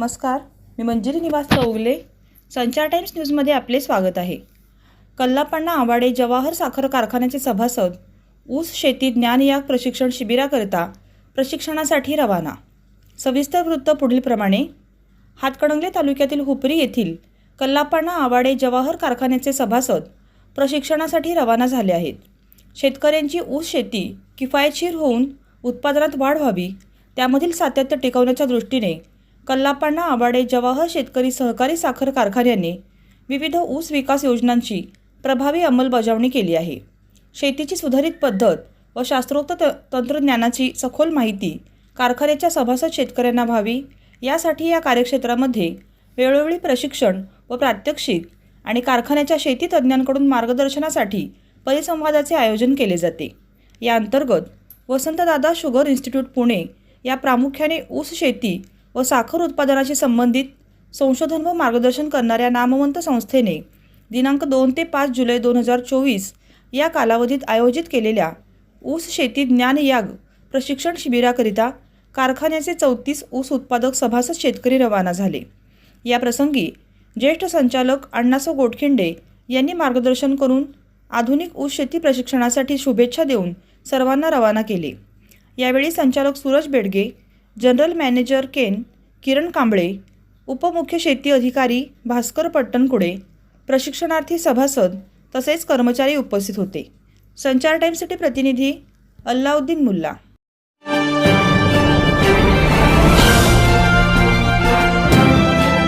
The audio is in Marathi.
नमस्कार मी मंजिरी निवास चौगले संचार टाइम्स न्यूजमध्ये आपले स्वागत आहे. कल्लापण्णा आवाडे जवाहर साखर कारखान्याचे सभासद ऊस शेती ज्ञानयाग प्रशिक्षण शिबिराकरिता प्रशिक्षणासाठी रवाना. सविस्तर वृत्त पुढीलप्रमाणे हातकणंगले तालुक्यातील हुपरी येथील कल्लापण्णा आवाडे जवाहर कारखान्याचे सभासद प्रशिक्षणासाठी रवाना झाले आहेत. शेतकऱ्यांची ऊस शेती किफायतशीर होऊन उत्पादनात वाढ व्हावी त्यामधील सातत्य टिकवण्याच्या दृष्टीने कल्लापण्णा आवाडे जवाहर शेतकरी सहकारी साखर कारखान्याने विविध ऊस विकास योजनांची प्रभावी अंमलबजावणी केली आहे. शेतीची सुधारित पद्धत व शास्त्रोक्त त तंत्रज्ञानाची सखोल माहिती कारखान्याच्या सभासद शेतकऱ्यांना व्हावी यासाठी या कार्यक्षेत्रामध्ये वेळोवेळी प्रशिक्षण व प्रात्यक्षिक आणि कारखान्याच्या शेती तज्ज्ञांकडून मार्गदर्शनासाठी परिसंवादाचे आयोजन केले जाते. या अंतर्गत वसंतदादा शुगर इन्स्टिट्यूट पुणे या प्रामुख्याने ऊस शेती व साखर उत्पादनाशी संबंधित संशोधन व मार्गदर्शन करणाऱ्या नामवंत संस्थेने दिनांक दोन ते पाच जुलै दोन हजार चोवीस या कालावधीत आयोजित केलेल्या ऊस शेती ज्ञान याग प्रशिक्षण शिबिराकरिता कारखान्याचे चौतीस ऊस उत्पादक सभासद शेतकरी रवाना झाले. या प्रसंगी ज्येष्ठ संचालक अण्णासो गोटखिंडे यांनी मार्गदर्शन करून आधुनिक ऊस शेती प्रशिक्षणासाठी शुभेच्छा देऊन सर्वांना रवाना केले. यावेळी संचालक Suraj Bedge general manager cane Kiran Kamble उपमुख्य शेती अधिकारी भास्कर पट्टणकुडे प्रशिक्षणार्थी सभासद तसेच कर्मचारी उपस्थित होते. संचार टाईमसाठी प्रतिनिधी अल्लाउद्दीन मुल्ला.